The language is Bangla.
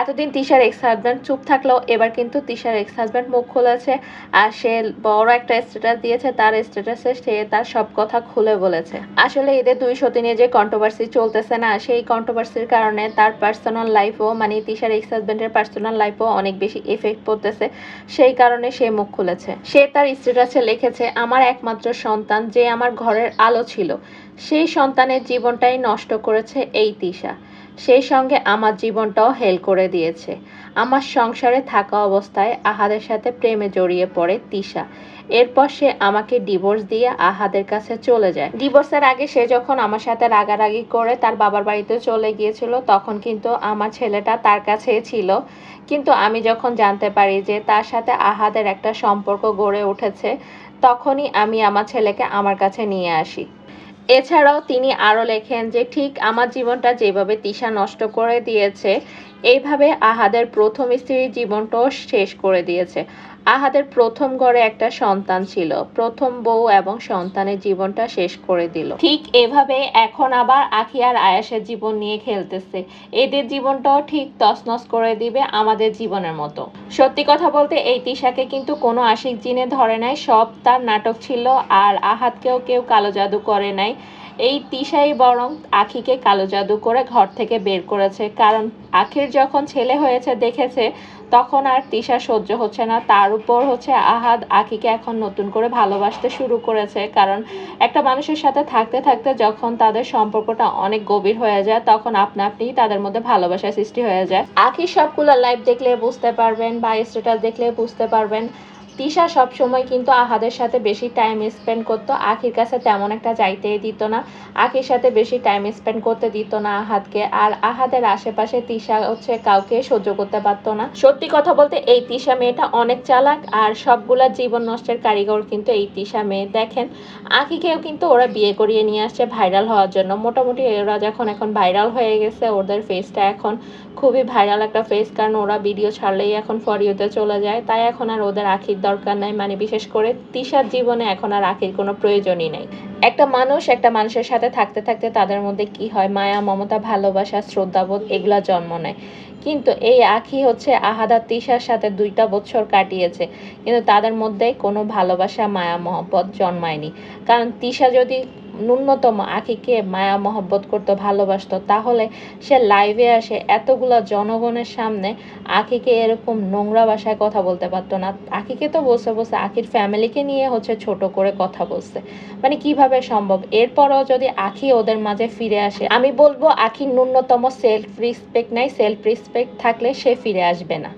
এতদিন তিশার এক্স হাজব্যান্ড চুপ থাকলেও এবার কিন্তু তিশার এক্স হাজব্যান্ড মুখ খুলেছে আর সে বড় একটা স্ট্যাটাস দিয়েছে, তার স্ট্যাটাসে সে তার সব কথা খুলে বলেছে। আসলে এদের দুই সতী নিয়ে যে কন্ট্রোভার্সি চলতেছে না, সেই কন্ট্রোভার্সির কারণে তার পার্সোনাল লাইফও মানে তিশার এক্স হাজব্যান্ডের পার্সোনাল লাইফও অনেক বেশি এফেক্ট পড়তেছে। সেই কারণে সে মুখ খুলেছে। সে তার স্ট্যাটাসে লিখেছে, আমার একমাত্র সন্তান যে আমার ঘরের আলো ছিল, সেই সন্তানের জীবনটাই নষ্ট করেছে এই তিশা। সেই সঙ্গে আমার জীবনটাও হেল করে দিয়েছে। আমার সংসারে থাকা অবস্থায় আহাদের সাথে প্রেমে জড়িয়ে পড়ে তিশা। এরপর সে আমাকে ডিভোর্স দিয়ে আহাদের কাছে চলে যায়। ডিভোর্সের আগে সে যখন আমার সাথে রাগারাগি করে তার বাবার বাড়িতে চলে গিয়েছিল, তখন কিন্তু আমার ছেলেটা তার কাছেই ছিল। কিন্তু আমি যখন জানতে পারি যে তার সাথে আহাদের একটা সম্পর্ক গড়ে উঠেছে, তখনই আমি আমার ছেলেকে আমার কাছে নিয়ে আসি। এছাড়াও তিনি আরও লেখেন যে ঠিক আমার জীবনটা যেভাবে তিশা নষ্ট করে দিয়েছে এইভাবে আহাদের প্রথম স্ত্রীর জীবনটাও শেষ করে দিয়েছে। আহাদের প্রথম ঘরে একটা সন্তান ছিল। প্রথম বউ এবং সন্তানের জীবনটা শেষ করে দিল। ঠিক এভাবে এখন আবার আখি আর আয়াসের জীবন নিয়ে খেলতেছে। এদের জীবনটাও ঠিক তছনছ করে দিবে আমাদের জীবনের মতো। সত্যি কথা বলতে এই তিশাকে কিন্তু কোনো আশিক জিনে ধরে নাই। সব তার নাটক ছিল আর আহাতকেও কেউ কালো জাদু করে নাই। এই তিশাই বরং আখিকে কালো জাদু করে ঘর থেকে বের করেছে। কারণ আখির যখন ছেলে হয়েছে দেখেছে, তখন আর তিশা সহ্য হচ্ছে না। তার উপর হচ্ছে আহাদ আখিকে এখন নতুন করে ভালোবাসতে শুরু করেছে। কারণ একটা মানুষের সাথে থাকতে থাকতে যখন তাদের সম্পর্কটা অনেক গভীর হয়ে যায়, তখন আপনা আপনিই তাদের মধ্যে ভালোবাসার সৃষ্টি হয়ে যায়। আখি সবগুলো লাইভ দেখলে বুঝতে পারবেন বা স্ট্যাটাস দেখলে বুঝতে পারবেন। তিশা সব সময় কিন্তু আহাদের সাথে বেশি টাইম স্পেন্ড করতো। আখির কাছে তেমন একটা যাইতেই দিত না। আখির সাথে বেশি টাইম স্পেন্ড করতে দিত না আহাদকে। আর আহাদের আশেপাশে তিশা হচ্ছে কাউকে সহ্য করতে পারতো না। সত্যি কথা বলতে এই তিশা মেয়েটা অনেক চালাক। আর সবগুলা জীবন নষ্টের কারিগর কিন্তু এই তিশা মেয়ে। দেখেন, আখিকেও কিন্তু ওরা বিয়ে করিয়ে নিয়ে আসছে ভাইরাল হওয়ার জন্য। মোটামুটি ওরা যখন এখন ভাইরাল হয়ে গেছে, ওদের ফেসটা এখন খুবই ভাইরাল একটা ফেস কারণ ওরা ভিডিও ছাড়লেই এখন ফরিওতে চলে যায়। তাই এখন আর ওদের আখির দরকার নাই। মানে বিশেষ করে তিশার জীবনে এখন আর আখির কোনো প্রয়োজনই নেই। একটা মানুষ একটা মানুষের সাথে থাকতে থাকতে তাদের মধ্যে কি হয়? মায়া, মমতা, ভালোবাসা, শ্রদ্ধাবোধ, এগুলা জন্ম নেয়। কিন্তু এই আখি হচ্ছে আহাদা তিশার সাথে দুইটা বছর কাটিয়েছে। কিন্তু তাদের মধ্যে কোনো ভালোবাসা, মায়া, মহব্বত জন্মায়নি। কারণ তিশা যদি ন্যূনতম আখিকে মায়া মহব্বত করতো, ভালোবাসতো। তাহলে সে লাইভে আসে, এতগুলা জনগণের সামনে আখিকে এরকম নোংরা ভাষায় কথা বলতে পারতো না। আখিকে তো বসে বসে আখির ফ্যামিলিকে নিয়ে হচ্ছে ছোট করে কথা বলছে। মানে কীভাবে সম্ভব? এরপরও যদি আখি ওদের মাঝে ফিরে আসে, আমি বলব আখির ন্যূনতম সেলফ রিসপেক্ট নাই। সেলফ রেসপেক্ট থাকলে সে ফিরে আসবে না।